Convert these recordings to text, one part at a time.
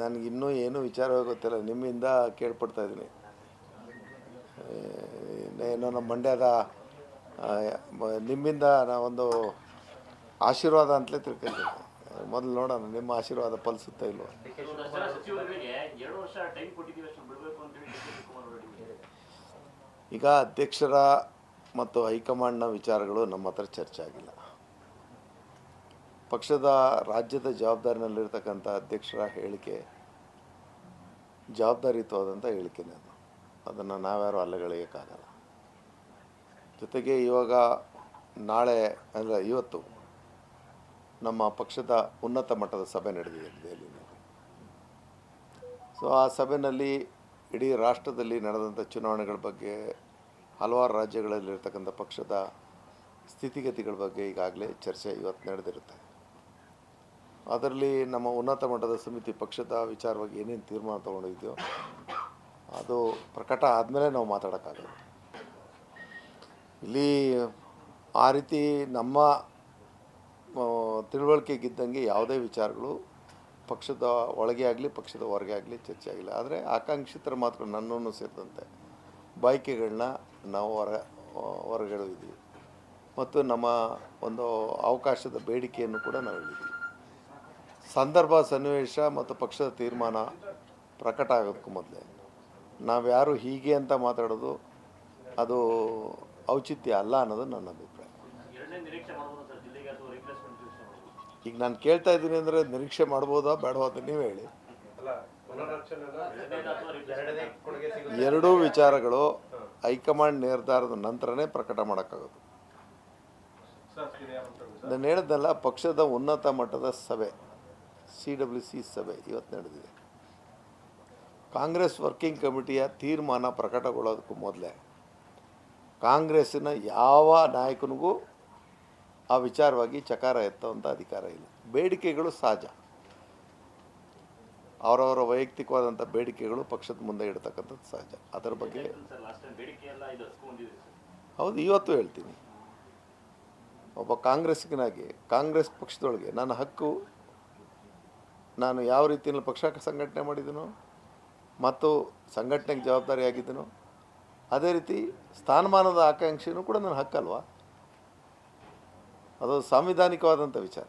ನನಗಿನ್ನೂ ಏನೂ ವಿಚಾರ ಗೊತ್ತಿಲ್ಲ, ನಿಮ್ಮಿಂದ ಕೇಳ್ಪಡ್ತಾ ಇದ್ದೀನಿ. ಏನೋ ನಮ್ಮ ಮಂಡ್ಯದ ನಿಮ್ಮಿಂದ ನಾವೊಂದು ಆಶೀರ್ವಾದ ಅಂತಲೇ ತಿಳ್ಕೊಂತೀನಿ. ಮೊದಲು ನೋಡೋಣ, ನಿಮ್ಮ ಆಶೀರ್ವಾದ ಫಲಿಸುತ್ತಾ ಇಲ್ವೋ? ಈಗ ಅಧ್ಯಕ್ಷರ ಮತ್ತು ಹೈಕಮಾಂಡ್ನ ವಿಚಾರಗಳು ನಮ್ಮ ಹತ್ರ ಚರ್ಚೆ ಆಗಿಲ್ಲ. ಪಕ್ಷದ ರಾಜ್ಯದ ಜವಾಬ್ದಾರಿನಲ್ಲಿರ್ತಕ್ಕಂಥ ಅಧ್ಯಕ್ಷರ ಹೇಳಿಕೆ ಜವಾಬ್ದಾರಿಯುತವಾದಂಥ ಹೇಳಿಕೆನೇ ಅದು. ಅದನ್ನು ನಾವ್ಯಾರು ಅಲ್ಲಗಳೆಯೋಕ್ಕಾಗಲ್ಲ. ಜೊತೆಗೆ ಇವಾಗ ನಾಳೆ ಅಂದರೆ ಇವತ್ತು ನಮ್ಮ ಪಕ್ಷದ ಉನ್ನತ ಮಟ್ಟದ ಸಭೆ ನಡೆದಿದೆ ದೆಹಲಿಯಲ್ಲಿ. ಸೊ ಆ ಸಭೆಯಲ್ಲಿ ಇಡೀ ರಾಷ್ಟ್ರದಲ್ಲಿ ನಡೆದಂಥ ಚುನಾವಣೆಗಳ ಬಗ್ಗೆ ಹಲವಾರು ರಾಜ್ಯಗಳಲ್ಲಿರ್ತಕ್ಕಂಥ ಪಕ್ಷದ ಸ್ಥಿತಿಗತಿಗಳ ಬಗ್ಗೆ ಈಗಾಗಲೇ ಚರ್ಚೆ ಇವತ್ತು ನಡೆದಿರುತ್ತೆ. ಅದರಲ್ಲಿ ನಮ್ಮ ಉನ್ನತ ಮಟ್ಟದ ಸಮಿತಿ ಪಕ್ಷದ ವಿಚಾರವಾಗಿ ಏನೇನು ತೀರ್ಮಾನ ತೊಗೊಂಡಿದ್ಯೋ ಅದು ಪ್ರಕಟ ಆದಮೇಲೆ ನಾವು ಮಾತಾಡೋಕ್ಕಾಗಲ್ಲ. ಇಲ್ಲಿ ಆ ರೀತಿ ನಮ್ಮ ತಿಳುವಳಿಕೆಗಿದ್ದಂಗೆ ಯಾವುದೇ ವಿಚಾರಗಳು ಪಕ್ಷದ ಒಳಗೆ ಆಗಲಿ, ಪಕ್ಷದ ಹೊರಗೆ ಆಗಲಿ ಚರ್ಚೆ ಆಗಿಲ್ಲ. ಆದರೆ ಆಕಾಂಕ್ಷಿತರ ಮಾತುಗಳು ನನ್ನನ್ನು ಸೇರಿದಂತೆ ಬಾಯ್ಕೆಗಳನ್ನ ನಾವು ಹೊರ ಹೊರಗಿಡಿದ್ದೀವಿ ಮತ್ತು ನಮ್ಮ ಒಂದು ಅವಕಾಶದ ಬೇಡಿಕೆಯನ್ನು ಕೂಡ ನಾವು ಹೇಳಿದ್ದೀವಿ ಸಂದರ್ಭ ಸನ್ನಿವೇಶ ಮತ್ತು ಪಕ್ಷದ ತೀರ್ಮಾನ ಪ್ರಕಟ ಆಗೋದಕ್ಕೂ ಮೊದಲೇ. ನಾವ್ಯಾರು ಹೀಗೆ ಅಂತ ಮಾತಾಡೋದು ಅದು ಔಚಿತ್ಯ ಅಲ್ಲ ಅನ್ನೋದು ನನ್ನ ಅಭಿಪ್ರಾಯ. ಈಗ ನಾನು ಕೇಳ್ತಾ ಇದ್ದೀನಿ ಅಂದರೆ ನಿರೀಕ್ಷೆ ಮಾಡ್ಬೋದಾ ಬೇಡವಾ ಅಂತ ನೀವು ಹೇಳಿ. ಎರಡೂ ವಿಚಾರಗಳು ಹೈಕಮಾಂಡ್ ನಿರ್ಧಾರದ ನಂತರನೇ ಪ್ರಕಟ ಮಾಡೋಕ್ಕಾಗೋದು. ನಾನು ಹೇಳಿದ್ನಲ್ಲ ಪಕ್ಷದ ಉನ್ನತ ಮಟ್ಟದ ಸಭೆ. ಸಿ ಡಬ್ಲ್ಯೂ ಸಿ ಸಭೆ ಇವತ್ತು ನಡೆದಿದೆ. ಕಾಂಗ್ರೆಸ್ ವರ್ಕಿಂಗ್ ಕಮಿಟಿಯ ತೀರ್ಮಾನ ಪ್ರಕಟಗೊಳ್ಳೋದಕ್ಕೂ ಮೊದಲೇ ಕಾಂಗ್ರೆಸ್ಸಿನ ಯಾವ ನಾಯಕನಿಗೂ ಆ ವಿಚಾರವಾಗಿ ಚಕಾರ ಎತ್ತುವಂಥ ಅಧಿಕಾರ ಇಲ್ಲ. ಬೇಡಿಕೆಗಳು ಸಹಜ. ಅವರವರ ವೈಯಕ್ತಿಕವಾದಂಥ ಬೇಡಿಕೆಗಳು ಪಕ್ಷದ ಮುಂದೆ ಇಡ್ತಕ್ಕಂಥದ್ದು ಸಹಜ. ಅದರ ಬಗ್ಗೆ ಹೌದು, ಇವತ್ತು ಹೇಳ್ತೀನಿ. ಒಬ್ಬ ಕಾಂಗ್ರೆಸ್ಸಿಗನಾಗಿ, ಕಾಂಗ್ರೆಸ್ ಪಕ್ಷದೊಳಗೆ ನನ್ನ ಹಕ್ಕು ನಾನು ಯಾವ ರೀತಿಯಲ್ಲಿ ಪಕ್ಷ ಸಂಘಟನೆ ಮಾಡಿದನು ಮತ್ತು ಸಂಘಟನೆಗೆ ಜವಾಬ್ದಾರಿಯಾಗಿದ್ದನು ಅದೇ ರೀತಿ ಸ್ಥಾನಮಾನದ ಆಕಾಂಕ್ಷೆಯೂ ಕೂಡ ನನ್ನ ಹಕ್ಕಲ್ವಾ? ಅದು ಸಾಂವಿಧಾನಿಕವಾದಂಥ ವಿಚಾರ.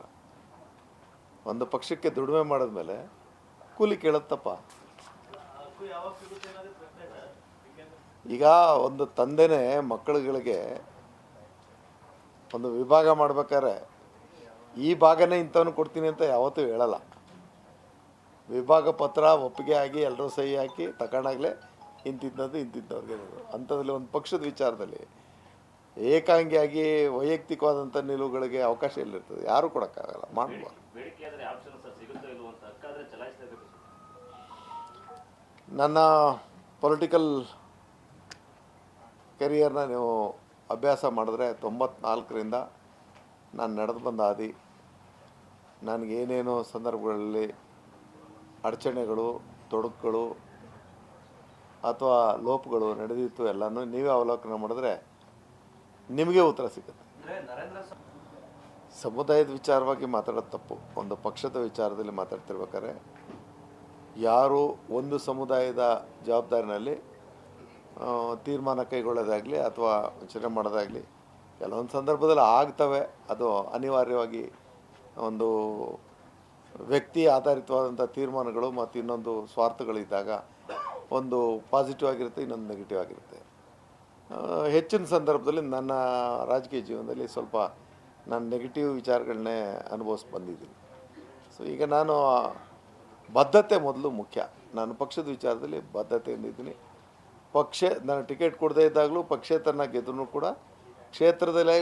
ಒಂದು ಪಕ್ಷಕ್ಕೆ ದುಡಿಮೆ ಮಾಡಿದ್ಮೇಲೆ ಕೂಲಿ ಕೇಳುತ್ತಪ್ಪ. ಈಗ ಒಂದು ತಂದೆನೇ ಮಕ್ಕಳುಗಳಿಗೆ ಒಂದು ವಿಭಾಗ ಮಾಡ್ಬೇಕಾದ್ರೆ ಈ ಭಾಗನೇ ಇಂಥವನು ಕೊಡ್ತೀನಿ ಅಂತ ಯಾವತ್ತೂ ಹೇಳಲ್ಲ. ವಿಭಾಗ ಪತ್ರ ಒಪ್ಪಿಗೆ ಆಗಿ ಎಲ್ಲರೂ ಸಹಿ ಹಾಕಿ ತಗೊಂಡಾಗಲೇ ಇಂತಿದ್ದದ್ದು ಇಂತಿದ್ದವ್ರಿಗೆ. ಅಂಥದ್ರಲ್ಲಿ ಒಂದು ಪಕ್ಷದ ವಿಚಾರದಲ್ಲಿ ಏಕಾಂಗಿಯಾಗಿ ವೈಯಕ್ತಿಕವಾದಂಥ ನಿಲುವುಗಳಿಗೆ ಅವಕಾಶ ಇಲ್ಲಿರ್ತದೆ ಯಾರೂ ಕೊಡೋಕ್ಕಾಗಲ್ಲ. ಮಾಡ್ಬೋದು. ನನ್ನ ಪೊಲಿಟಿಕಲ್ ಕೆರಿಯರ್ನ ನೀವು ಅಭ್ಯಾಸ ಮಾಡಿದ್ರೆ ತೊಂಬತ್ನಾಲ್ಕರಿಂದ ನಾನು ನಡೆದು ಬಂದ ಹಾದಿ ನನಗೇನೇನು ಸಂದರ್ಭಗಳಲ್ಲಿ ಅಡಚಣೆಗಳು ತೊಡಕುಗಳು ಅಥವಾ ಲೋಪಗಳು ನಡೆದಿತ್ತು ಎಲ್ಲನೂ ನೀವೇ ಅವಲೋಕನ ಮಾಡಿದ್ರೆ ನಿಮಗೆ ಉತ್ತರ ಸಿಗುತ್ತೆ. ಸಮುದಾಯದ ವಿಚಾರವಾಗಿ ಮಾತಾಡೋದು ತಪ್ಪು. ಒಂದು ಪಕ್ಷದ ವಿಚಾರದಲ್ಲಿ ಮಾತಾಡ್ತಿರ್ಬೇಕಾದ್ರೆ ಯಾರು ಒಂದು ಸಮುದಾಯದ ಜವಾಬ್ದಾರಿನಲ್ಲಿ ತೀರ್ಮಾನ ಕೈಗೊಳ್ಳೋದಾಗಲಿ ಅಥವಾ ವಿಚಾರಣೆ ಮಾಡೋದಾಗಲಿ ಕೆಲವೊಂದು ಸಂದರ್ಭದಲ್ಲಿ ಆಗ್ತವೆ. ಅದು ಅನಿವಾರ್ಯವಾಗಿ ಒಂದು ವ್ಯಕ್ತಿ ಆಧಾರಿತವಾದಂಥ ತೀರ್ಮಾನಗಳು ಮತ್ತು ಇನ್ನೊಂದು ಸ್ವಾರ್ಥಗಳಿದ್ದಾಗ ಒಂದು ಪಾಸಿಟಿವ್ ಆಗಿರುತ್ತೆ, ಇನ್ನೊಂದು ನೆಗೆಟಿವ್ ಆಗಿರುತ್ತೆ. ಹೆಚ್ಚಿನ ಸಂದರ್ಭದಲ್ಲಿ ನನ್ನ ರಾಜಕೀಯ ಜೀವನದಲ್ಲಿ ಸ್ವಲ್ಪ ನಾನು ನೆಗೆಟಿವ್ ವಿಚಾರಗಳನ್ನೇ ಅನುಭವಿಸಿ ಬಂದಿದ್ದೀನಿ. ಸೊ ಈಗ ನಾನು ಬದ್ಧತೆ ಮೊದಲು ಮುಖ್ಯ. ನಾನು ಪಕ್ಷದ ವಿಚಾರದಲ್ಲಿ ಬದ್ಧತೆಯಿಂದಿದ್ದೀನಿ ಪಕ್ಷ, ನಾನು ಟಿಕೆಟ್ ಕೊಡದೇ ಇದ್ದಾಗಲೂ ಪಕ್ಷೇತರನ ಗೆದ್ರೂ ಕೂಡ ಕ್ಷೇತ್ರದಲ್ಲೇ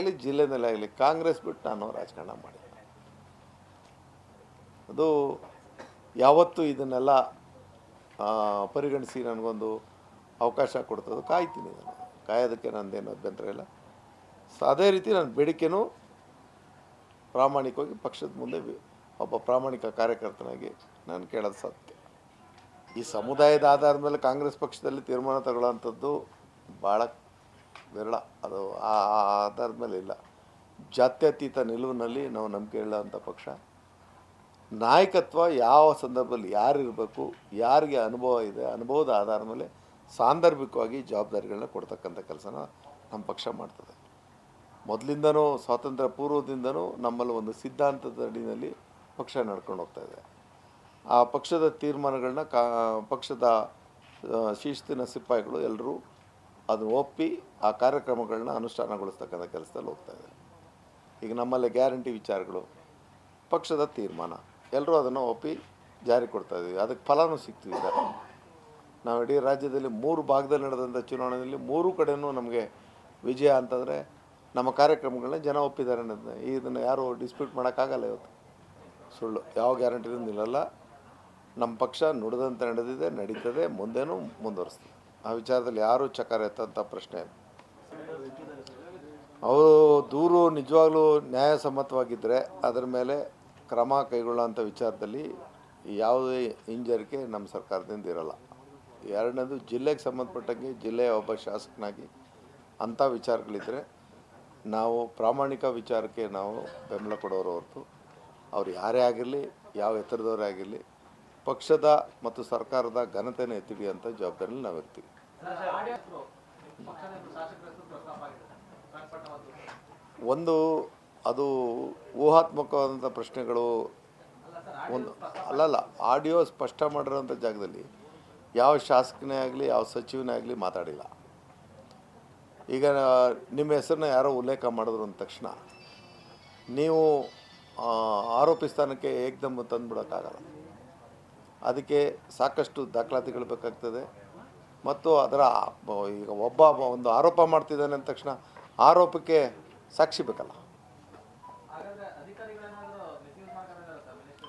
ಆಗಲಿ ಕಾಂಗ್ರೆಸ್ ಬಿಟ್ಟು ನಾನು ರಾಜಕಾರಣ ಮಾಡಿಲ್ಲ ಅದು ಯಾವತ್ತೂ ಇದನ್ನೆಲ್ಲ ಪರಿಗಣಿಸಿ ನನಗೊಂದು ಅವಕಾಶ ಕೊಡ್ತದೆ. ಕಾಯ್ತೀನಿ ನಾನು. ಕಾಯೋದಕ್ಕೆ ನಂದೇನು ಅಭ್ಯಂತರ ಇಲ್ಲ. ಸೊ, ಅದೇ ರೀತಿ ನನ್ನ ಬೇಡಿಕೆನೂ ಪ್ರಾಮಾಣಿಕವಾಗಿ ಪಕ್ಷದ ಮುಂದೆ ಒಬ್ಬ ಪ್ರಾಮಾಣಿಕ ಕಾರ್ಯಕರ್ತನಾಗಿ ನಾನು ಕೇಳೋದು ಸತ್ಯ ಈ ಸಮುದಾಯದ ಆಧಾರದ ಮೇಲೆ ಕಾಂಗ್ರೆಸ್ ಪಕ್ಷದಲ್ಲಿ ತೀರ್ಮಾನ ತಗೊಳ್ಳೋಂಥದ್ದು ಭಾಳ ವಿರಳ. ಅದು ಆ ಆಧಾರದ ಮೇಲೆ ಇಲ್ಲ. ಜಾತ್ಯತೀತ ನಿಲುವಿನಲ್ಲಿ ನಾವು ನಂಬಿಕೆ ಹೇಳೋವಂಥ ಪಕ್ಷ. ನಾಯಕತ್ವ ಯಾವ ಸಂದರ್ಭದಲ್ಲಿ ಯಾರಿರಬೇಕು, ಯಾರಿಗೆ ಅನುಭವ ಇದೆ, ಅನುಭವದ ಆಧಾರದ ಮೇಲೆ ಸಾಂದರ್ಭಿಕವಾಗಿ ಜವಾಬ್ದಾರಿಗಳನ್ನ ಕೊಡ್ತಕ್ಕಂಥ ಕೆಲಸನ ನಮ್ಮ ಪಕ್ಷ ಮಾಡ್ತದೆ. ಮೊದಲಿಂದನೂ, ಸ್ವಾತಂತ್ರ್ಯ ಪೂರ್ವದಿಂದನೂ ನಮ್ಮಲ್ಲಿ ಒಂದು ಸಿದ್ಧಾಂತದ ಅಡಿನಲ್ಲಿ ಪಕ್ಷ ನಡ್ಕೊಂಡು ಹೋಗ್ತಾ ಇದೆ. ಆ ಪಕ್ಷದ ತೀರ್ಮಾನಗಳನ್ನ ಕಾ, ಪಕ್ಷದ ಶಿಸ್ತಿನ ಸಿಪಾಯಿಗಳು ಎಲ್ಲರೂ ಅದನ್ನು ಒಪ್ಪಿ ಆ ಕಾರ್ಯಕ್ರಮಗಳನ್ನ ಅನುಷ್ಠಾನಗೊಳಿಸ್ತಕ್ಕಂಥ ಕೆಲಸದಲ್ಲಿ ಹೋಗ್ತಾ ಇದೆ. ಈಗ ನಮ್ಮಲ್ಲಿ ಗ್ಯಾರಂಟಿ ವಿಚಾರಗಳು, ಪಕ್ಷದ ತೀರ್ಮಾನ. ಎಲ್ಲರೂ ಅದನ್ನು ಒಪ್ಪಿ ಜಾರಿ ಕೊಡ್ತಾ ಇದ್ದೀವಿ. ಅದಕ್ಕೆ ಫಲನೂ ಸಿಗ್ತೀವಿ ಸರ್ ನಾವು ಇಡೀ ರಾಜ್ಯದಲ್ಲಿ ಮೂರು ಭಾಗದಲ್ಲಿ ನಡೆದಂಥ ಚುನಾವಣೆಯಲ್ಲಿ ಮೂರು ಕಡೆನೂ ನಮಗೆ ವಿಜಯ ಅಂತಂದರೆ ನಮ್ಮ ಕಾರ್ಯಕ್ರಮಗಳನ್ನ ಜನ ಒಪ್ಪಿದ್ದಾರೆ ಅನ್ನೋದನ್ನ ಇದನ್ನು ಯಾರೂ ಡಿಸ್ಪ್ಯೂಟ್ ಮಾಡೋಕ್ಕಾಗಲ್ಲ ಇವತ್ತು. ಸುಳ್ಳು. ಯಾವ ಗ್ಯಾರಂಟಿನೂ ನಿಲ್ಲಲ್ಲ ನಮ್ಮ ಪಕ್ಷ ನುಡಿದಂತೆ ನಡೆದಿದೆ, ನಡೀತದೆ, ಮುಂದೇನೂ ಮುಂದುವರಿಸ್ತದೆ. ಆ ವಿಚಾರದಲ್ಲಿ ಯಾರೂ ಚಕಾರ ಎತ್ತಂಥ ಪ್ರಶ್ನೆ ಅವರು ದೂರು ನಿಜವಾಗ್ಲೂ ನ್ಯಾಯಸಮ್ಮತವಾಗಿದ್ದರೆ ಅದರ ಮೇಲೆ ಕ್ರಮ ಕೈಗೊಳ್ಳುವಂಥ ವಿಚಾರದಲ್ಲಿ ಯಾವುದೇ ಹಿಂಜರಿಕೆ ನಮ್ಮ ಸರ್ಕಾರದಿಂದ ಇರಲ್ಲ. ಎರಡನೇದು ಜಿಲ್ಲೆಗೆ ಸಂಬಂಧಪಟ್ಟಂಗೆ ಜಿಲ್ಲೆಯ ಒಬ್ಬ ಶಾಸಕನಾಗಿ ಅಂಥ ವಿಚಾರಗಳಿದ್ದರೆ ನಾವು ಪ್ರಾಮಾಣಿಕ ವಿಚಾರಕ್ಕೆ ನಾವು ಬೆಂಬಲ ಕೊಡೋರು ಹೊರತು ಅವ್ರು ಯಾರೇ ಆಗಿರಲಿ ಯಾವ ಎತ್ತರದವರೇ ಆಗಿರಲಿ ಪಕ್ಷದ ಮತ್ತು ಸರ್ಕಾರದ ಘನತೆಯನ್ನು ಎತ್ತಿ ಅಂತ ಜವಾಬ್ದಾರಿಯಲ್ಲಿ ನಾವು ಇರ್ತೀವಿ. ಒಂದು ಅದು ಊಹಾತ್ಮಕವಾದಂಥ ಪ್ರಶ್ನೆಗಳು ಒಂದು ಅಲ್ಲಲ್ಲ ಆಡಿಯೋ ಸ್ಪಷ್ಟ ಮಾಡಿರೋಂಥ ಜಾಗದಲ್ಲಿ ಯಾವ ಶಾಸಕನೇ ಆಗಲಿ, ಯಾವ ಸಚಿವನೇ ಆಗಲಿ ಮಾತಾಡಿಲ್ಲ. ಈಗ ನಿಮ್ಮ ಹೆಸರನ್ನ ಯಾರೋ ಉಲ್ಲೇಖ ಮಾಡಿದ್ರು ಅಂದ ತಕ್ಷಣ ನೀವು ಆರೋಪಿ ಸ್ಥಾನಕ್ಕೆ ಏಕ್ದಮ್ ತಂದುಬಿಡೋಕ್ಕಾಗಲ್ಲ. ಅದಕ್ಕೆ ಸಾಕಷ್ಟು ದಾಖಲಾತಿಗಳು ಬೇಕಾಗ್ತದೆ. ಮತ್ತು ಅದರ, ಈಗ ಒಬ್ಬ ಒಂದು ಆರೋಪ ಮಾಡ್ತಿದ್ದಾನೆ ಅಂದ ತಕ್ಷಣ ಆರೋಪಕ್ಕೆ ಸಾಕ್ಷಿ ಬೇಕಲ್ಲ.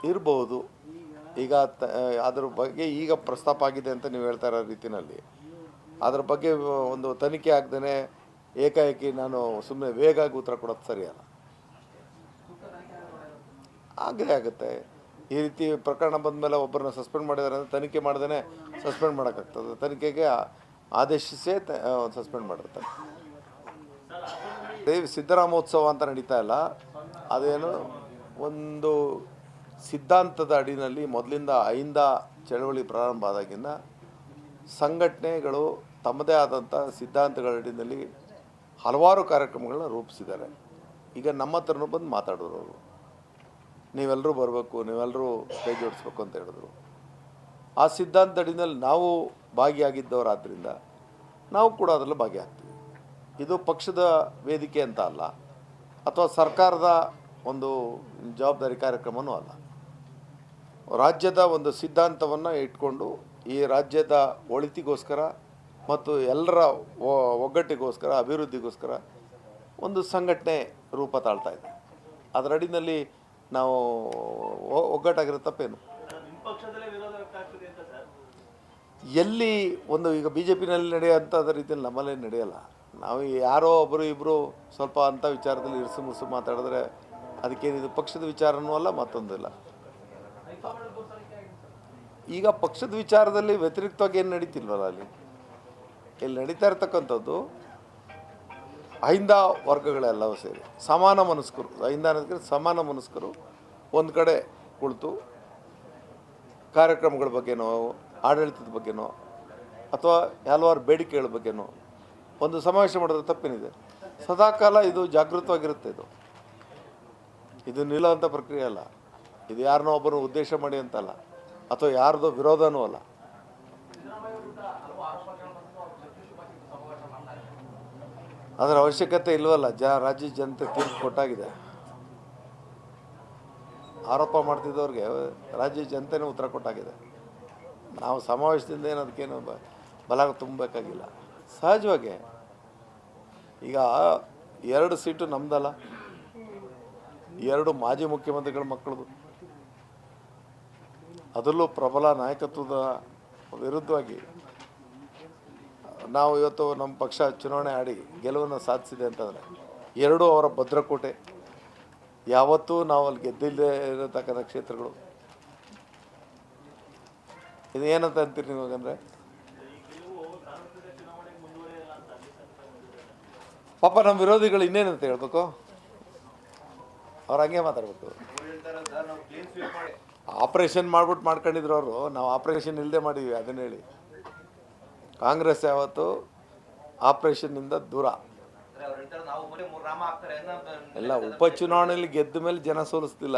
ಇರ್ಬೋದು. ಈಗ ತ- ಅದ್ರ ಬಗ್ಗೆ ಈಗ ಪ್ರಸ್ತಾಪ ಆಗಿದೆ ಅಂತ ನೀವು ಹೇಳ್ತಾ ಇರೋ ರೀತಿಯಲ್ಲಿ ಅದ್ರ ಬಗ್ಗೆ ಒಂದು ತನಿಖೆ ಆಗ್ದೇ ಏಕಾಏಕಿ ನಾನು ಸುಮ್ಮನೆ ವೇಗ ಆಗಿ ಉತ್ತರ ಕೊಡೋದು ಸರಿಯಲ್ಲ. ಆಗೇ ಆಗುತ್ತೆ. ಈ ರೀತಿ ಪ್ರಕರಣ ಬಂದಮೇಲೆ ಒಬ್ಬರನ್ನ ಸಸ್ಪೆಂಡ್ ಮಾಡಿದಾರೆ ಅಂದರೆ ತನಿಖೆ ಮಾಡ್ದೇ ಸಸ್ಪೆಂಡ್ ಮಾಡೋಕ್ಕಾಗ್ತದೆ. ತನಿಖೆಗೆ ಆದೇಶಿಸೇ ಸಸ್ಪೆಂಡ್ ಮಾಡಿರ್ತಾರೆ. ದೇವಿ ಸಿದ್ದರಾಮೋತ್ಸವ ಅಂತ ನಡೀತಾ ಇಲ್ಲ. ಅದೇನು ಒಂದು ಸಿದ್ಧಾಂತದ ಅಡಿನಲ್ಲಿ ಮೊದಲಿಂದ ಐಂದ ಚಳವಳಿ ಪ್ರಾರಂಭ ಆದಾಗಿಂದ ಸಂಘಟನೆಗಳು ತಮ್ಮದೇ ಆದಂಥ ಸಿದ್ಧಾಂತಗಳ ಅಡಿನಲ್ಲಿ ಹಲವಾರು ಕಾರ್ಯಕ್ರಮಗಳನ್ನ ರೂಪಿಸಿದ್ದಾರೆ. ಈಗ ನಮ್ಮ ಹತ್ರನೂ ಬಂದು ಮಾತಾಡಿದ್ರು ಅವರು. ನೀವೆಲ್ಲರೂ ಬರಬೇಕು ನೀವೆಲ್ಲರೂ ಕೈ ಜೋಡಿಸ್ಬೇಕು ಅಂತ ಹೇಳಿದ್ರು. ಆ ಸಿದ್ಧಾಂತ ಅಡಿನಲ್ಲಿ ನಾವು ಭಾಗಿಯಾಗಿದ್ದವರಾದ್ದರಿಂದ ನಾವು ಕೂಡ ಅದರಲ್ಲಿ ಭಾಗಿಯಾಗ್ತೀವಿ. ಇದು ಪಕ್ಷದ ವೇದಿಕೆ ಅಂತ ಅಲ್ಲ, ಅಥವಾ ಸರ್ಕಾರದ ಒಂದು ಜವಾಬ್ದಾರಿ ಕಾರ್ಯಕ್ರಮವೂ ಅಲ್ಲ. ರಾಜ್ಯದ ಒಂದು ಸಿದ್ಧಾಂತವನ್ನು ಇಟ್ಕೊಂಡು ಈ ರಾಜ್ಯದ ಒಳಿತಿಗೋಸ್ಕರ ಮತ್ತು ಎಲ್ಲರ ಒಗ್ಗಟ್ಟಿಗೋಸ್ಕರ, ಅಭಿವೃದ್ಧಿಗೋಸ್ಕರ ಒಂದು ಸಂಘಟನೆ ರೂಪ ತಾಳ್ತಾ ಇದೆ. ಅದರ ಅಡಿನಲ್ಲಿ ನಾವು ಒಗ್ಗಟ್ಟಾಗಿರೋ ತಪ್ಪೇನು? ಎಲ್ಲಿ ಒಂದು ಈಗ ಬಿ ಜೆ ಪಿನಲ್ಲಿ ನಡೆಯೋಂಥದ್ದು ರೀತಿಯಲ್ಲಿ ನಮ್ಮಲ್ಲೇ ನಡೆಯಲ್ಲ. ನಾವು ಯಾರೋ ಒಬ್ಬರು ಇಬ್ಬರು ಸ್ವಲ್ಪ ಅಂಥ ವಿಚಾರದಲ್ಲಿ ಇರಿಸು ಮುರಿಸು ಮಾತಾಡಿದ್ರೆ ಅದಕ್ಕೇನಿದು ಪಕ್ಷದ ವಿಚಾರನೂ ಅಲ್ಲ ಮತ್ತೊಂದು ಇಲ್ಲ ಈಗ ಪಕ್ಷದ ವಿಚಾರದಲ್ಲಿ ವ್ಯತಿರಿಕ್ತವಾಗಿ ಏನು ನಡೀತಿಲ್ವಲ್ಲ ಅಲ್ಲಿ? ಇಲ್ಲಿ ನಡೀತಾ ಇರ್ತಕ್ಕಂಥದ್ದು ಅಹಿಂದ ವರ್ಗಗಳೆಲ್ಲವೂ ಸೇರಿ, ಸಮಾನ ಮನಸ್ಕರು, ಅಹಿಂದ ಅನ್ನೋದಕ್ಕೆ ಸಮಾನ ಮನಸ್ಕರು ಒಂದು ಕಡೆ ಕುಳಿತು ಕಾರ್ಯಕ್ರಮಗಳ ಬಗ್ಗೆನೋ, ಆಡಳಿತದ ಬಗ್ಗೆನೋ, ಅಥವಾ ಹಲವಾರು ಬೇಡಿಕೆಗಳ ಬಗ್ಗೆನೋ ಒಂದು ಸಮಾವೇಶ ಮಾಡಿದ್ರೆ ತಪ್ಪೇನಿದೆ. ಸದಾಕಾಲ ಇದು ಜಾಗೃತವಾಗಿರುತ್ತೆ ಇದು. ಇದು ನಿಲ್ಲುವಂಥ ಪ್ರಕ್ರಿಯೆ ಅಲ್ಲ. ಇದು ಯಾರನ್ನೋ ಒಬ್ಬರು ಉದ್ದೇಶ ಮಾಡಿ ಅಂತಲ್ಲ. ಅಥವಾ ಯಾರ್ದೋ ವಿರೋಧನೂ ಅಲ್ಲ. ಅದರ ಅವಶ್ಯಕತೆ ಇಲ್ವಲ್ಲ, ಜ, ರಾಜ್ಯ ಜನತೆ ತೀರ್ಪು ಕೊಟ್ಟಾಗಿದೆ. ಆರೋಪ ಮಾಡ್ತಿದ್ದವ್ರಿಗೆ ರಾಜ್ಯ ಜನತೆನೇ ಉತ್ತರ ಕೊಟ್ಟಾಗಿದೆ. ನಾವು ಸಮಾವೇಶದಿಂದ ಏನು ಅದಕ್ಕೇನು ಬಲ ತುಂಬಬೇಕಾಗಿಲ್ಲ. ಸಹಜವಾಗಿ ಈಗ ಎರಡು ಸೀಟು ನಮ್ದಲ್ಲ. ಎರಡು ಮಾಜಿ ಮುಖ್ಯಮಂತ್ರಿಗಳ ಮಕ್ಕಳದು. ಅದರಲ್ಲೂ ಪ್ರಬಲ ನಾಯಕತ್ವದ ವಿರುದ್ಧವಾಗಿ ನಾವು ಇವತ್ತು ನಮ್ಮ ಪಕ್ಷ ಚುನಾವಣೆ ಆಡಿ ಗೆಲುವನ್ನು ಸಾಧಿಸಿದೆ ಅಂತಂದರೆ ಎರಡೂ ಅವರ ಭದ್ರಕೋಟೆ. ಯಾವತ್ತೂ ನಾವು ಅಲ್ಲಿ ಗೆದ್ದಿಲ್ಲದೆ ಇರತಕ್ಕಂಥ ಕ್ಷೇತ್ರಗಳು. ಇದು ಏನಂತ ಅಂತೀರಿ ನೀವು ಹಾಗಂದ್ರೆ? ಪಾಪ ನಮ್ಮ ವಿರೋಧಿಗಳು ಇನ್ನೇನಂತ ಹೇಳ್ಬೇಕು? ಅವ್ರು ಹಂಗೆ ಮಾತಾಡ್ಬೇಕು. ಆಪ್ರೇಷನ್ ಮಾಡ್ಬಿಟ್ಟು ಮಾಡ್ಕೊಂಡಿದ್ರು ಅವರು. ನಾವು ಆಪ್ರೇಷನ್ ಇಲ್ಲದೆ ಮಾಡಿದ್ವಿ, ಅದನ್ನ ಹೇಳಿ. ಕಾಂಗ್ರೆಸ್ ಯಾವತ್ತು ಆಪ್ರೇಷನ್ನಿಂದ ದೂರ. ಎಲ್ಲ ಉಪಚುನಾವಣೆಯಲ್ಲಿ ಗೆದ್ದ ಮೇಲೆ ಜನ ಸೋಲಿಸ್ತಿಲ್ಲ.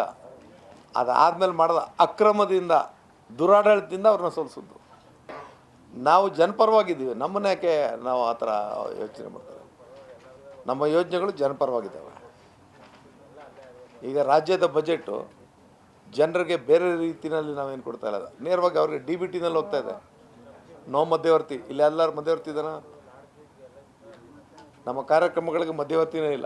ಅದಾದ್ಮೇಲೆ ಮಾಡಿದ ಅಕ್ರಮದಿಂದ, ದುರಾಡಳಿತದಿಂದ ಅವ್ರನ್ನ ಸೋಲಿಸಿದ್ದು ನಾವು ಜನಪರವಾಗಿದ್ದೀವಿ. ನಮ್ಮನ್ನ ಯಾಕೆ ನಾವು ಆ ಥರ ಯೋಚನೆ ಮಾಡ್ತಾರೆ? ನಮ್ಮ ಯೋಜನೆಗಳು ಜನಪರವಾಗಿದ್ದಾವೆ. ಈಗ ರಾಜ್ಯದ ಬಜೆಟು ಜನರಿಗೆ ಬೇರೆ ರೀತಿಯಲ್ಲಿ ನಾವೇನು ಕೊಡ್ತಾ ಇಲ್ಲ. ನೇರವಾಗಿ ಅವ್ರಿಗೆ ಡಿ ಬಿ ಟಿನಲ್ಲಿ ಹೋಗ್ತಾ ಇದೆ. ನೋ ಮಧ್ಯವರ್ತಿ. ಇಲ್ಲಿ ಎಲ್ಲರೂ ಮಧ್ಯವರ್ತಿ ಇದ್ದಾನ ನಮ್ಮ ಕಾರ್ಯಕ್ರಮಗಳಿಗೆ ಮಧ್ಯವರ್ತಿನೇ ಇಲ್ಲ.